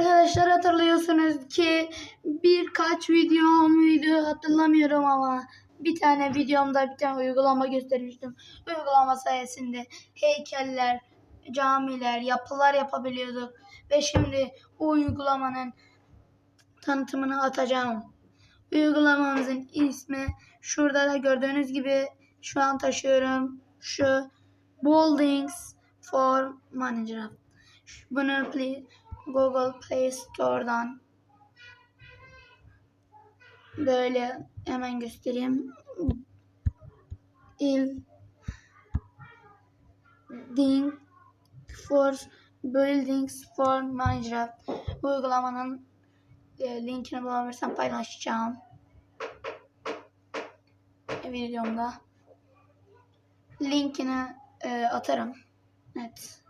Arkadaşlar hatırlıyorsunuz ki birkaç video video hatırlamıyorum ama bir tane videomda bir tane uygulama göstermiştim. Uygulama sayesinde heykeller, camiler, yapılar yapabiliyorduk. Ve şimdi o uygulamanın tanıtımını atacağım. Uygulamamızın ismi şurada da gördüğünüz gibi şu an taşıyorum. Şu Buildings for Minecraft. Bunu Play, Google Play Store'dan böyle hemen göstereyim. Il Ding for Buildings for Minecraft uygulamanın e, linkini bulabilirsem paylaşacağım videomda linkini e, atarım. Evet.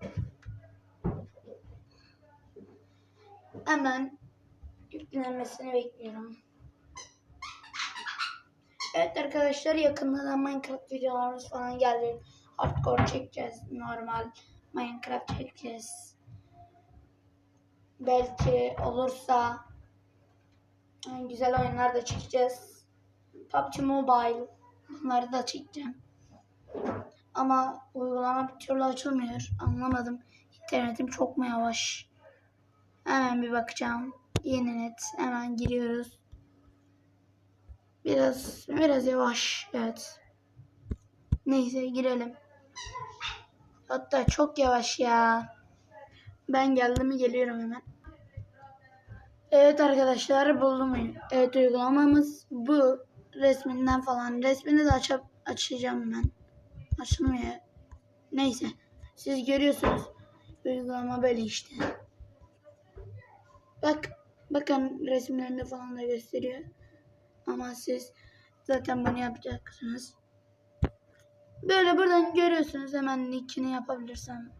Hemen yüklenmesini bekliyorum. Evet arkadaşlar yakında da Minecraft videolarımız falan gelecek. Hardcore çekeceğiz. Normal Minecraft çekeceğiz. Belki olursa güzel oyunlar da çekeceğiz. PUBG Mobile bunları da çekeceğim. Ama uygulama bir türlü açılmıyor. Anlamadım. İnternetim çok mu yavaş? Hemen bir bakacağım. Yeni net. Hemen giriyoruz. Biraz biraz yavaş. Evet. Neyse girelim. Hatta çok yavaş ya. Ben geldim geliyorum hemen. Evet arkadaşlar buldum. Evet uygulamamız bu. Resminden falan. Resmini de açıp açacağım hemen. Açılmıyor. Neyse. Siz görüyorsunuz. Uygulama böyle işte. Bak. Bakın resimlerinde falan da gösteriyor. Ama siz zaten bunu yapacaksınız. Böyle buradan görüyorsunuz. Hemen nickini yapabilirsem.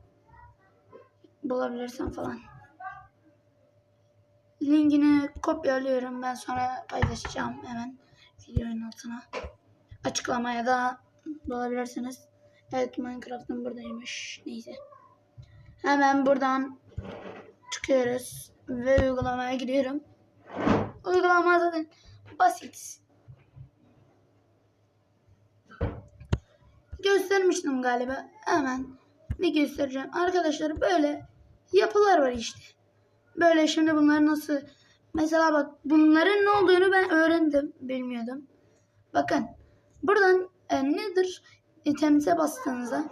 Bulabilirsem falan. Linkini kopyalıyorum. Ben sonra paylaşacağım hemen videonun altına. Açıklamaya da bulabilirsiniz. Evet Minecraft'ın buradaymış. Neyse. Hemen buradan çıkıyoruz ve uygulamaya giriyorum. Uygulama zaten basit. Göstermiştim galiba. Hemen bir göstereceğim. Arkadaşlar böyle yapılar var işte. Böyle şimdi bunlar nasıl mesela bak bunların ne olduğunu ben öğrendim. Bilmiyordum. Bakın buradan e, nedir itemse bastığınızda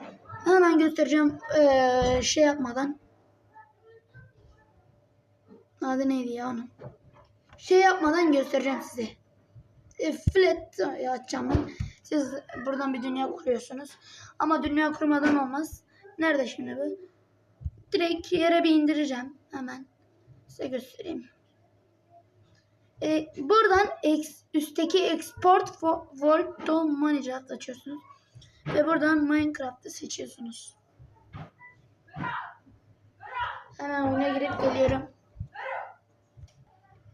hemen göstereceğim e, şey yapmadan adı neydi ya onun? Şey yapmadan göstereceğim size. E, flat açacağım ben. Siz buradan bir dünya kuruyorsunuz. Ama dünya kurmadan olmaz. Nerede şimdi bu? Direkt yere bir indireceğim. Hemen. Size göstereyim. E, buradan ex, üstteki export world to Minecraft açıyorsunuz. Ve buradan Minecraft'ı seçiyorsunuz. Hemen oyuna girip geliyorum.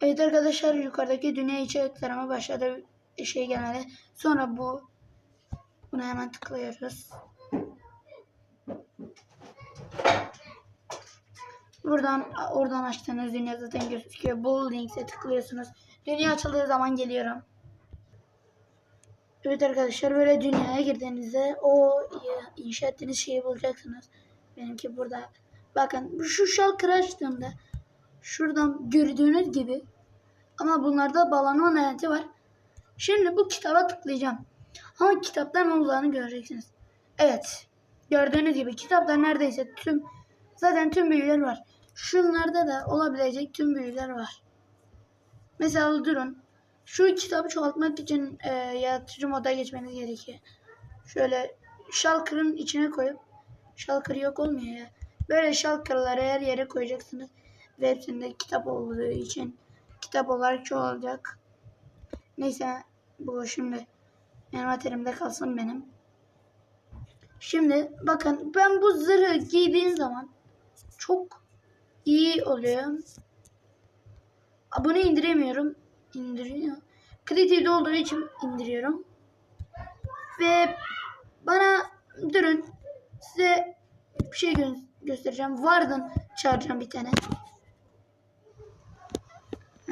Evet arkadaşlar yukarıdaki dünya içi tarama başladı şey gelmedi. Sonra bu buna hemen tıklıyoruz. Buradan oradan açtığınız dünya zaten gözüküyor. Bu linke tıklıyorsunuz. Dünya açıldığı zaman geliyorum. Evet arkadaşlar böyle dünyaya girdiğinizde o inşa ettiğiniz şeyi bulacaksınız. Benimki burada. Bakın şu şalkırı açtığımda şuradan gördüğünüz gibi ama bunlarda bağlanma niyeti var. Şimdi bu kitaba tıklayacağım. Ama kitaptan olacağını göreceksiniz. Evet. Gördüğünüz gibi kitapta neredeyse tüm zaten tüm büyüler var. Şunlarda da olabilecek tüm büyüler var. Mesela durun. Şu kitabı çoğaltmak için e, yaratıcı moda geçmeniz gerekiyor. Şöyle şalkırın içine koyup şalkır yok olmuyor ya. Böyle şalkırları her yere koyacaksınız. Ve hepsinde kitap olduğu için kitap olarak çoğalacak. Neyse bu şimdi envanterimde kalsın benim. Şimdi bakın ben bu zırhı giydiğim zaman çok iyi oluyor. Bunu indiremiyorum. İndiriyor. Creative'de olduğu için indiriyorum. Ve bana durun size bir şey gö göstereceğim. Varden çağıracağım bir tane.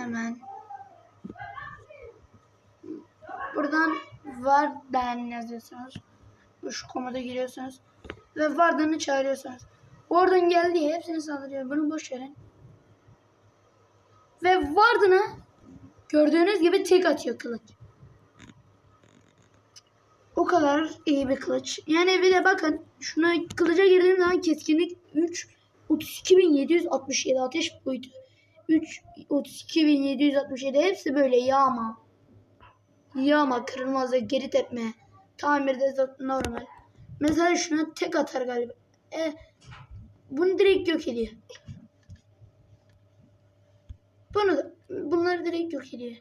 Hemen. Buradan Vardan yazıyorsunuz. Şu komoda giriyorsunuz. Ve Vardan'ı çağırıyorsunuz. Oradan geldi hepsini saldırıyor. Bunu boş verin. Ve Vardan'a gördüğünüz gibi tek atıyor kılıç. O kadar iyi bir kılıç. Yani bir de bakın şuna kılıca girdiğim zaman keskinlik 3 32767 ateş boyutu. 3 32767 hepsi böyle yağma. Yağma, kırılmaz ve geri tepme. Tamirde zaten normal. Mesela şuna tek atar galiba. E, bunu direkt yok ediyor. Bunu bunları direkt yok ediyor.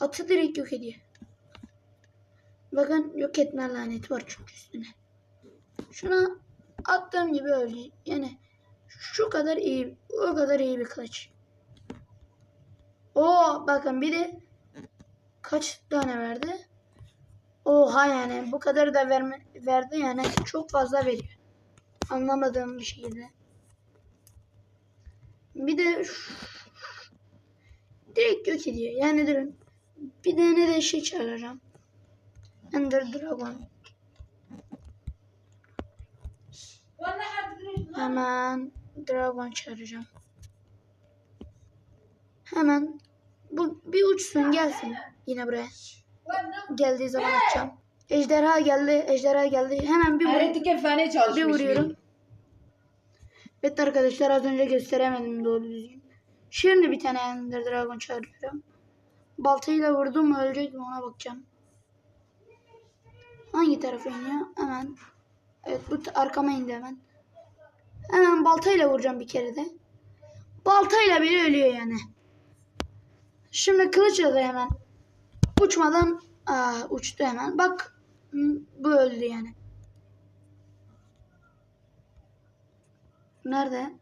Atı direkt yok ediyor. Bakın yok etme laneti var çünkü üstüne. Şuna attığım gibi öldü. Yani şu kadar iyi, o kadar iyi bir kılıç. Oo bakın bir de kaç tane verdi? Oha yani bu kadar da verme, verdi yani çok fazla veriyor. Anlamadığım bir şekilde. Bir de direkt yok ediyor. Yani durun. Bir tane de şey çağıracağım. Ender Dragon. Hemen Dragon çağıracağım. Hemen bu bir uçsun gelsin yine buraya. Geldiği zaman atacağım. Ejderha geldi, ejderha geldi. Hemen bir vur, Öğrettik efsane çalışmış. bir vuruyorum. Evet arkadaşlar az önce gösteremedim doğru düzgün. Şimdi bir tane Ender Dragon çağırıyorum. Baltayla vurdum ölecek mi ona bakacağım. Hangi tarafa iniyor? Hemen. Evet bu arkama indi hemen. Hemen baltayla vuracağım bir kere de. Baltayla bile ölüyor yani. Şimdi kılıçla da hemen uçmadan aa, uçtu hemen. Bak bu öldü yani. Nerede?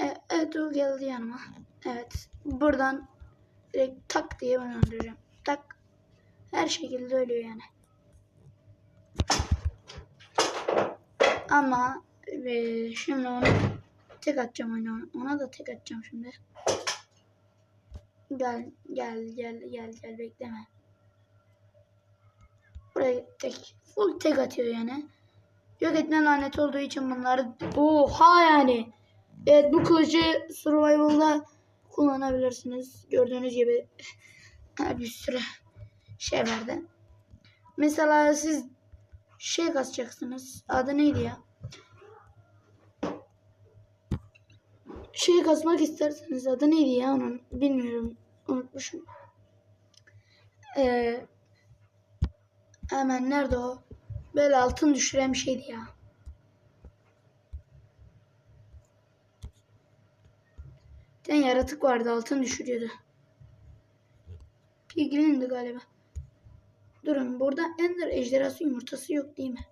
E, evet o geldi yanıma. Evet. Buradan direkt tak diye bunu öldüreceğim. Tak. Her şekilde ölüyor yani. Ama e, şimdi onu tek atacağım ona. Ona da tek atacağım şimdi. Gel gel gel gel gel bekleme. Buraya tek full tek atıyor yani. Yok etme lanet olduğu için bunları oha yani. Evet bu kılıcı survival'da kullanabilirsiniz. Gördüğünüz gibi bir sürü şey verdi. Mesela siz şey kasacaksınız. Adı neydi ya? Şey kasmak isterseniz adı neydi ya onun? Bilmiyorum. Unutmuşum. Ee, hemen nerede o? Böyle altın düşüren bir şeydi ya. Bir yaratık vardı altın düşürüyordu. Piglin'di galiba. Durun burada Ender ejderhası yumurtası yok değil mi?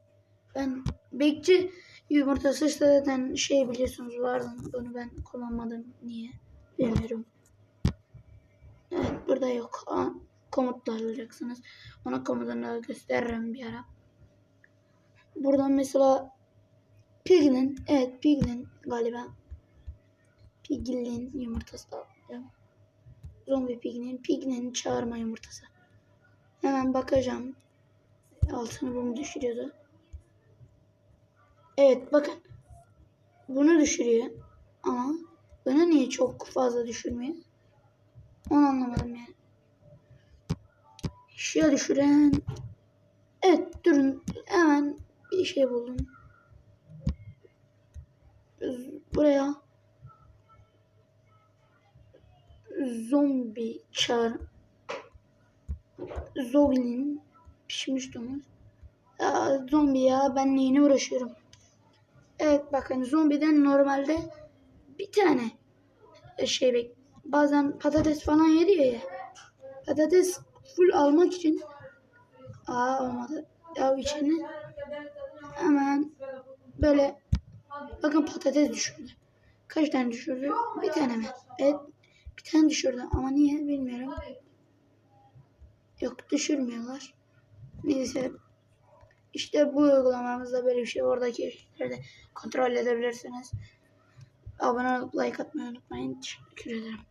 Ben bekçi yumurtası zaten şey biliyorsunuz vardı. Bunu ben kullanmadım. Niye? Bilmiyorum. Burada yok. Aa, komutla alacaksınız. Ona komutunu gösteririm bir ara. Buradan mesela Piglin. Evet Piglin galiba. Piglin yumurtası alacağım. Zombi Piglin. Piglin çağırma yumurtası. Hemen bakacağım. Altını bunu düşürüyordu. Evet bakın. Bunu düşürüyor. Ama bunu niye çok fazla düşürmüyor? Onu anlamadım yani. Şuraya düşüren. Evet durun. Hemen bir şey buldum. Buraya zombi çağır Zombinin pişmiş domuz. Ya, zombi ya ben neyine uğraşıyorum. Evet bakın zombiden normalde bir tane şey bek bazen patates falan yediyor ya. Patates full almak için aa olmadı. Ya içine hemen böyle bakın patates düşürdü. Kaç tane düşürdü? Bir tane mi? Evet bir tane düşürdü ama niye bilmiyorum. Yok düşürmüyorlar. Neyse. İşte bu uygulamamızda böyle bir şey. Oradaki şeyleri de kontrol edebilirsiniz. Abone olup like atmayı unutmayın. Teşekkür ederim.